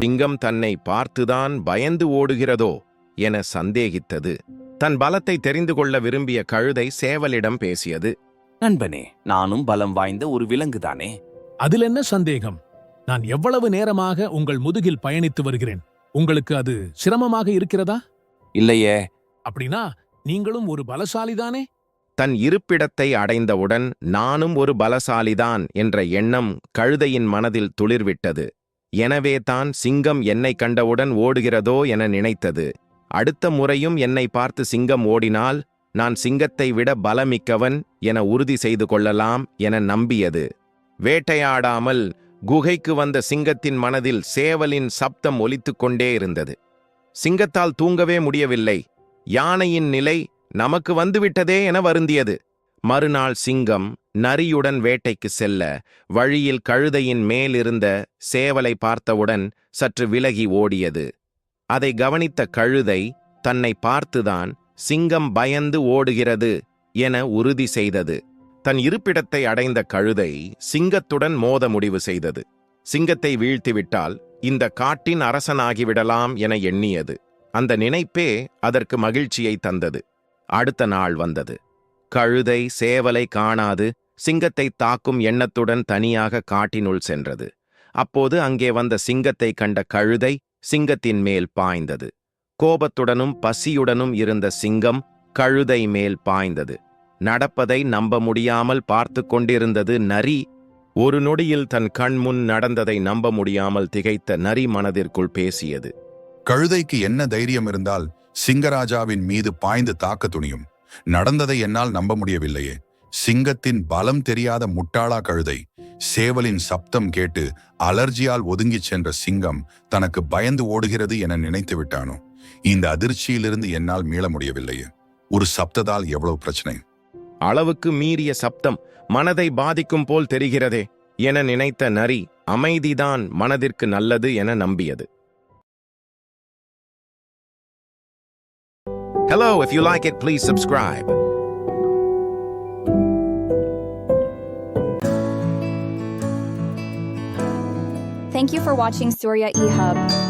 சிங்கம் தன்னை பார்த்துதான் பயந்து ஓடுகிறதோ என சந்தேகித்தது. தன் பலத்தை தெரிந்து கொள்ள விரும்பிய கழுதை சேவலிடம் பேசியது. நண்பனே நானும் பலம் வாய்ந்த ஒரு விலங்குதானே? அதில் என்ன சந்தேகம்? நான் எவ்வளவு நேரமாக உங்கள் முதுகில் பயணித்து வருகிறேன்? உங்களுக்கு அது சிரமமாக இருக்கிறதா? இல்லையே. அப்படின்னா நீங்களும் ஒரு பலசாலிதானே? தன் இருப்பிடத்தை அடைந்தவுடன் நானும் ஒரு பலசாலிதான் என்ற எண்ணம் கழுதையின் மனதில் துளிர்விட்டது. எனவே தான் சிங்கம் என்னை கண்டவுடன் ஓடுகிறதோ என நினைத்தது. அடுத்த முறையும் என்னை பார்த்து சிங்கம் ஓடினால் நான் சிங்கத்தை விட பலமிக்கவன் என உறுதி செய்து கொள்ளலாம் என நம்பியது. வேட்டையாடாமல் குகைக்கு வந்த சிங்கத்தின் மனதில் சேவலின் சப்தம் ஒலித்துக் கொண்டே இருந்தது. சிங்கத்தால் தூங்கவே முடியவில்லை. யானையின் நிலை நமக்கு வந்துவிட்டதே என வருந்தியது. மறுநாள் சிங்கம் நரியுடன் வேட்டைக்கு செல்ல வழியில் கழுதையின் மேலிருந்த சேவலை பார்த்தவுடன் சற்று விலகி ஓடியது. அதை கவனித்த கழுதை தன்னை பார்த்துதான் சிங்கம் பயந்து ஓடுகிறது என உறுதி செய்தது. தன் இருப்பிடத்தை அடைந்த கழுதை சிங்கத்துடன் மோத முடிவு செய்தது. சிங்கத்தை வீழ்த்திவிட்டால் இந்த காட்டின் அரசனாகிவிடலாம் என எண்ணியது. அந்த நினைப்பே அதற்கு மகிழ்ச்சியை தந்தது. அடுத்த நாள் வந்தது. கழுதை சேவலை காணாது சிங்கத்தை தாக்கும் எண்ணத்துடன் தனியாக காட்டினுள் சென்றது. அப்போது அங்கே வந்த சிங்கத்தை கண்ட கழுதை சிங்கத்தின் மேல் பாய்ந்தது. கோபத்துடனும் பசியுடனும் இருந்த சிங்கம் கழுதை மேல் பாய்ந்தது. நடப்பதை நம்ப முடியாமல் பார்த்து கொண்டிருந்தது நரி ஒரு நொடியில் தன் கண்முன் நடந்ததை நம்ப முடியாமல் திகைத்த நரி மனதிற்குள் பேசியது. கழுதைக்கு என்ன தைரியம் இருந்தால் சிங்கராஜாவின் மீது பாய்ந்து தாக்க துணியும். நடந்ததை என்னால் நம்ப முடியவில்லையே. சிங்கத்தின் பலம் தெரியாத முட்டாளா கழுதை சேவலின் சப்தம் கேட்டு அலர்ஜியால் ஒதுங்கிச் சென்ற சிங்கம் தனக்கு பயந்து ஓடுகிறது என நினைத்து விட்டானோ? இந்த அதிர்ச்சியிலிருந்து என்னால் மீள முடியவில்லையே. ஒரு சப்தத்தால் எவ்வளவு பிரச்சனை? அளவுக்கு மீறிய சப்தம் மனதை பாதிக்கும் போல் தெரிகிறதே என நினைத்த நரி அமைதிதான் மனதிற்கு நல்லது என நம்பியது. Hello, if you like it, please subscribe. Thank you for watching Surya eHub.